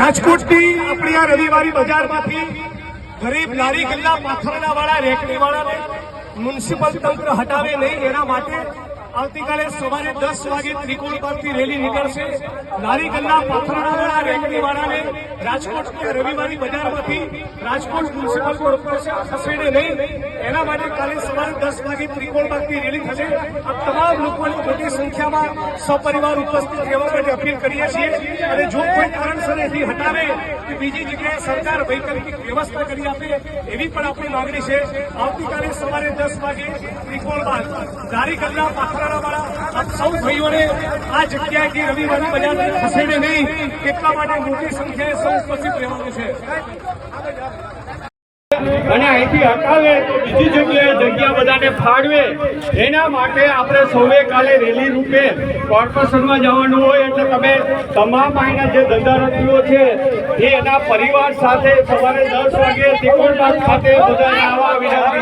રાજકોટની આપણી આ રવિવારી બજારમાંથી ગરીબ લારી ગલ્લા પાથરના વાળા રેકડી વાળાને મ્યુનિસિપલ તંત્ર હટાવે નહીં, એના માટે આવતીકાલે સવારે દસ વાગે ત્રિકોણ પરથી રેલી નીકળશે. લારી ગલ્લા પાથરના વાળા રેકડી વાળાને રાજકોટની રવિવારી બજારમાંથી રાજકોટ મ્યુનિસિપલ કોર્પોરેશન ખસેડે નહીં. એના માટે કાલે સવારે દસ વાગે ત્રિકોણ પરથી રેલી થશે. આ તમામ લોકોની મોટી સંખ્યામાં સપરિવાર ઉપસ્થિત રહેવા માટે અપીલ કરીએ છીએ. અને જો કોઈ કારણસર એથી હટાવે કે બીજી જગ્યાએ સરકાર વૈકલ્પિક વ્યવસ્થા કરી આપે એવી પણ આપણી માંગણી છે. આવતીકાલે સવારે દસ વાગે ત્રિકોણ બાદ દારી ગલ્લા પાથરાના વાળા આપ સૌ ભાઈઓને આ જગ્યાએથી રવિવારે બજાર ખસેડે નહીં. એટલા માટે મોટી સંખ્યાએ સૌ ઉપસ્થિત રહેવાનું છે. અને અહીંથી હટાવે તો બીજી જગ્યાએ જગ્યા બધાને ફાળવે. એના માટે આપણે સૌએ કાલે રેલી રૂપે કોર્પોરેશનમાં જવાનું હોય એટલે તમે તમામ અહીંના જે ધંધારતીઓ છે, એ એના પરિવાર સાથે સવારે દસ વાગે ત્રિકોણબાગ ખાતે બધાને આવવા વિનંતી